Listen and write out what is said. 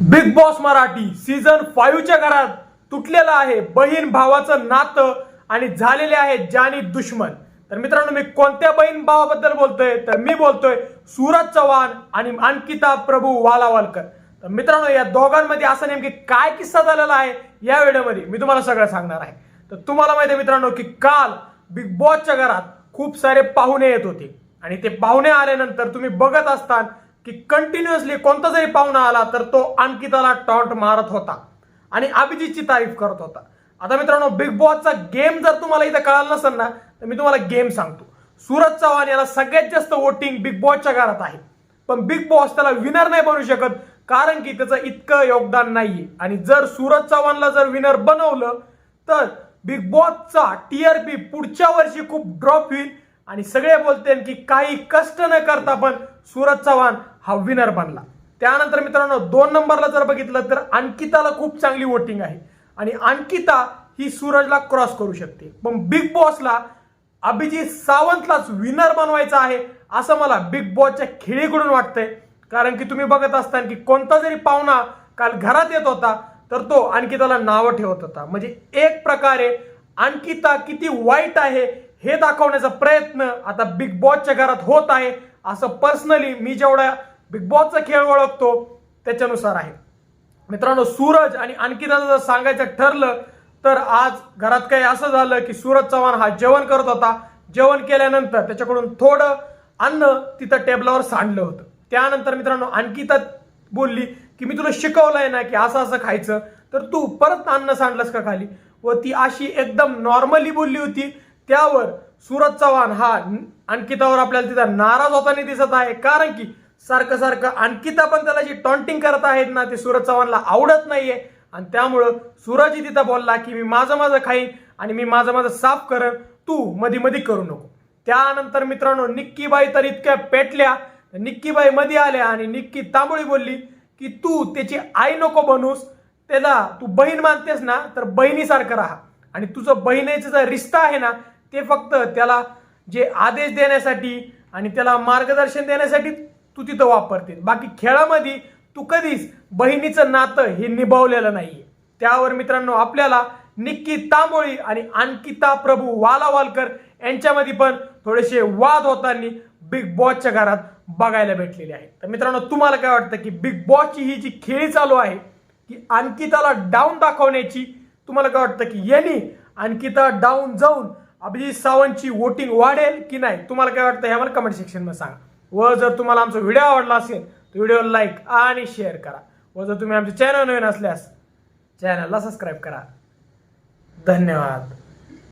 Big Boss Marathi season फाईव्हच्या घरात तुटलेलं आहे बहीण भावाचं नातं आणि झालेले आहे जानी दुश्मन. तर मित्रांनो मी कोणत्या बहीण भावाबद्दल बोलतोय? तर मी बोलतोय सूरज चव्हाण आणि अंकिता प्रभू वालावालकर. तर मित्रांनो या दोघांमध्ये असं नेमकी काय किस्सा झालेला आहे या व्हिडिओमध्ये मी तुम्हाला सगळं सांगणार आहे. तर तुम्हाला माहिती आहे मित्रांनो की काल बिग बॉसच्या घरात खूप सारे पाहुणे येत होते. आणि ते पाहुणे आल्यानंतर तुम्ही बघत असताना की कंटिन्युअसली कोणता जरी पाहुणा आला तर तो अंकिताला टॉन्ट मारत होता. आणि अभिजितची तारीफ करत होता. आता मित्रांनो बिग बॉसचा गेम जर तुम्हाला इथं कळाला नसेल ना तर मी तुम्हाला गेम सांगतो. सूरज चव्हाण याला सगळ्यात जास्त वोटिंग बिग बॉसच्या घरात आहे. पण बिग बॉस त्याला विनर नाही बनू शकत कारण की त्याचं इतकं योगदान नाहीये. आणि जर सूरज चव्हाणला जर विनर बनवलं तर बिग बॉसचा टीआरपी पुढच्या वर्षी खूप ड्रॉप होईल. आणि सगळे बोलते की काही कष्ट न करता पण सूरज चव्हाण हा विनर बनला. त्यानंतर मित्रांनो दोन नंबरला जर बघितलं तर अंकिताला खूप चांगली वोटिंग आहे. आणि अंकिता ही सूरजला क्रॉस करू शकते. पण बिग बॉसला अभिजित सावंतलाच विनर बनवायचा आहे असं मला बिग बॉसच्या खेळीकडून वाटतंय. कारण की तुम्ही बघत असताना की कोणता जरी पाहुणा काल घरात येत होता तर तो अंकिताला नावं ठेवत होता. म्हणजे एक प्रकारे अंकिता किती वाईट आहे हे दाखवण्याचा प्रयत्न आता बिग बॉसच्या घरात होत आहे असं पर्सनली मी जेवढ्या बिग बॉसचा खेळ ओळखतो त्याच्यानुसार आहे. मित्रांनो सूरज आणि अंकिताचं जर सांगायचं ठरलं तर आज घरात काही असं झालं की सूरज चव्हाण हा जेवण करत होता. जेवण केल्यानंतर त्याच्याकडून थोडं अन्न तिथं टेबलावर सांडलं होतं. त्यानंतर मित्रांनो अंकिता बोलली की मी तुला शिकवलंय ना की असं असं खायचं तर तू परत अन्न सांडलंस का खाली? व ती अशी एकदम नॉर्मली बोलली होती. त्यावर सूरज चव्हाण हा अंकितावर आपल्याला तिथं नाराज होताना दिसत आहे. कारण की सारखं सारखं अंकिता पण त्याला जी टॉन्टिंग करत आहेत ना ते सूरज चव्हाणला आवडत नाहीये. आणि त्यामुळं सूरजही तिथं बोलला की मी माझं माझं खाईन आणि मी माझं माझं साफ करन. तू मधी मधी करू नको. त्यानंतर मित्रांनो निक्कीबाई तर इतक्या पेटल्या. निक्कीबाई मध्ये आल्या आणि निक्की तांबोळी बोलली की तू त्याची आई नको बनूस. त्याला तू बहीण मानतेस ना तर बहिणीसारखं राहा. आणि तुझं बहिणीचं जे रिश्ता आहे ना ते फक्त त्याला जे आदेश देण्यासाठी आणि त्याला मार्गदर्शन देण्यासाठी तू तिथं वापरते. बाकी खेळामध्ये तू कधीच बहिणीचं नातं हे निभावलेलं नाहीये. त्यावर मित्रांनो आपल्याला निक्की तांबोळी आणि अंकिता प्रभू वालावालकर यांच्यामध्ये पण थोडेसे वाद होताना बिग बॉसच्या घरात बघायला भेटलेले आहेत. तर मित्रांनो तुम्हाला काय वाटतं की बिग बॉसची ही जी खेळी चालू आहे की अंकिताला डाऊन दाखवण्याची तुम्हाला काय वाटतं की यांनी अंकिता डाऊन जाऊन अभिजित सावंतची वोटिंग वाढेल की नाही? तुम्हाला काय वाटतं हे मला कमेंट सेक्शनमध्ये सांगा. व जर तुम्हाला आमचा व्हिडिओ आवडला असेल तर व्हिडिओला लाईक आणि शेअर करा. व जर तुम्ही आमच्या चॅनल नवीन असल्यास चॅनलला सबस्क्राईब करा. धन्यवाद.